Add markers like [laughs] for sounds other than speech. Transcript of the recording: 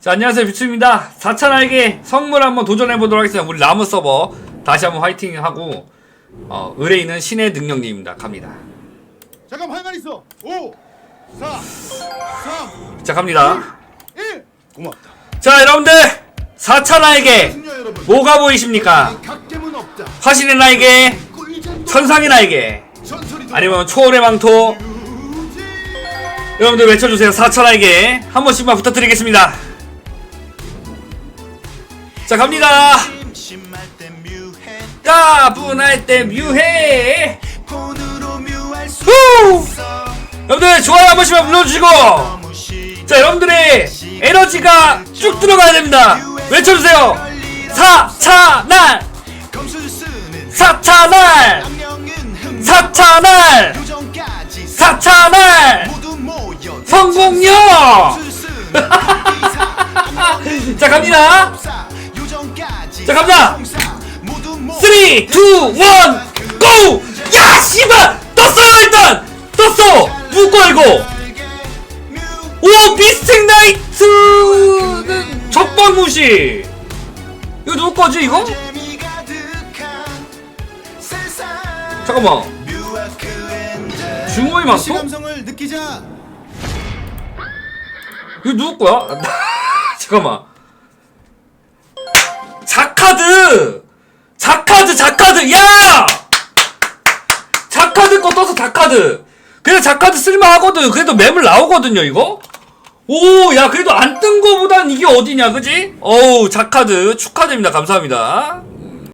자, 안녕하세요. 뷰츠입니다. 4차나에게 선물 한번 도전해보도록 하겠습니다. 우리 라무 서버 다시 한번 화이팅 하고, 어, 의뢰인은 신의 능력님입니다. 갑니다. 잠깐 화면 있어. 5, 4, 3, 자, 갑니다. 1. 고맙다. 자, 여러분들! 4차나에게 승려 여러분. 뭐가 보이십니까? 화신의 나에게, 꿀잼도 천상의 나에게, 전설이도 아니면 초월의 망토. 여러분들 외쳐주세요. 4차나에게 한 번씩만 부탁드리겠습니다. 자, 갑니다. 따분할 때 뮤해! 후! 여러분들 좋아요 한 번씩만 눌러주시고. 자 여러분들의 에너지가 쭉 들어가야 됩니다. 외쳐주세요. 4차날. 검술 쓰는 4차날. 남명은 흠 4차날. 요정까지 4차날. 모두 모여 성공력 검술 [laughs] 쓰는 의사 자 갑니다 자, 갑니다. 성공사 모두 모여 3 2 1 고! 야 씨발 떴어요 일단 떴어 누구 이거 오 비스팅 나이트는 적방무시 이거 누구 거지 이거? 잠깐만? 시감성을 느끼자. 이거 누구 거야? [laughs] 잠깐만. 자카드! 자카드, 자카드! 야! 자카드 거 떠서 자카드! 그래, 자카드 쓸만하거든. 그래도 맵을 나오거든요, 이거? 오, 야, 그래도 안 뜬 거보단 이게 어디냐, 그지? 어우, 자카드 축하드립니다. 감사합니다.